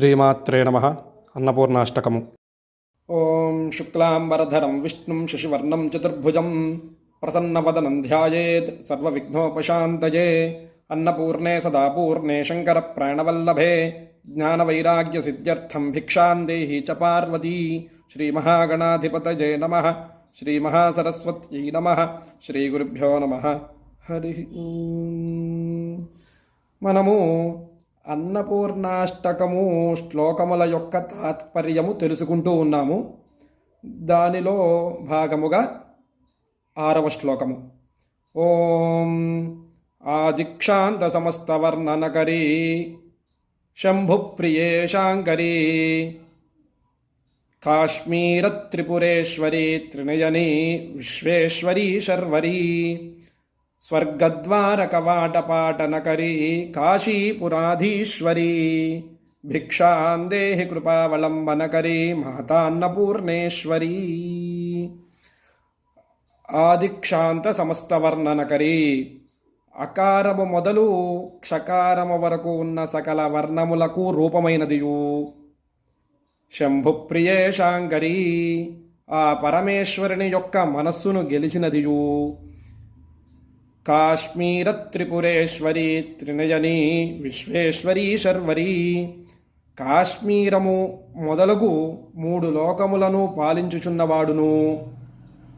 శ్రీమాత్రే నమ. అన్నపూర్ణాష్టకము. ఓం శుక్లాంబరధరం విష్ణుం శశివర్ణం చతుర్భుజం ప్రసన్నవదనం ధ్యాయేత్ సర్వవిఘ్నోపశాంతయే. అన్నపూర్ణే సదా పూర్ణే శంకర ప్రాణవల్లభే జ్ఞానవైరాగ్య సిద్ధ్యర్థం భిక్షాందేహి చ పార్వతీ. శ్రీమహాగణాధిపతయే నమ. శ్రీమహాసరస్వత్యై నమ. శ్రీగురుభ్యో నమ. హరి మనము అన్నపూర్ణాష్టకము శ్లోకముల యొక్క తాత్పర్యము తెలుసుకుంటూ ఉన్నాము. దానిలో భాగముగా ఆరవ శ్లోకము. ఓం ఆదిక్షాంత సమస్తవర్ణనకరీ శంభుప్రియేశాంకరీ కాశ్మీరత్రిపురేశ్వరీ త్రినయనీ విశ్వేశ్వరీ శర్వరీ స్వర్గద్వారకవాటపాటనకరీ కాశీపురాధీశ్వరీ. భిక్షాందేహి కృపావలంబనకరీ మాతాన్నపూర్ణేశ్వరీ ఆదిక్షాంత సమస్తవర్ణనకరీ. అకారము మొదలు క్షకారము వరకు ఉన్న సకల వర్ణములకు రూపమైనదియు. శంభుప్రియేశాంకరీ ఆ పరమేశ్వరుని యొక్క మనస్సును గెలిచినదియు. కాశ్మీరత్రిపురేశ్వరీ త్రినయనీ విశ్వేశ్వరీ శర్వరీ. కాశ్మీరము మొదలగు మూడు లోకములను పాలించుచున్నవాడును.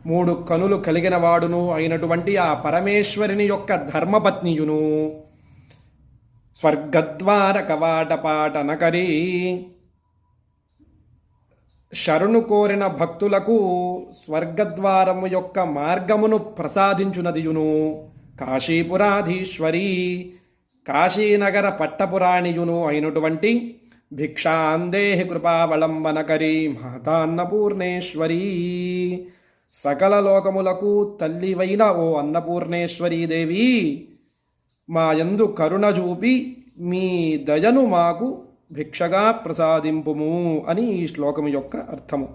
మూడు కనులు కలిగిన వాడును అయినటువంటి ఆ పరమేశ్వరుని యొక్క ధర్మపత్నియును. స్వర్గద్వార కవాటపాటనకరీ శరణు కోరిన భక్తులకు స్వర్గద్వారము యొక్క మార్గమును ప్రసాదించునదియును. కాశీపురాధీశ్వరీ కాశీనగర పట్టపురాణియును అయినటువంటి భిక్షాందేహి కృపావలంబనకరీ మహతాన్నపూర్ణేశ్వరీ సకల లోకములకు తల్లివైన ఓ అన్నపూర్ణేశ్వరీదేవి మాయందు మా యందు కరుణ చూపి మీ దయను మాకు భిక్షగా ప్రసాదింపుము అని ఈ శ్లోకము యొక్క అర్థము.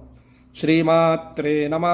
శ్రీమాత్రే నమ.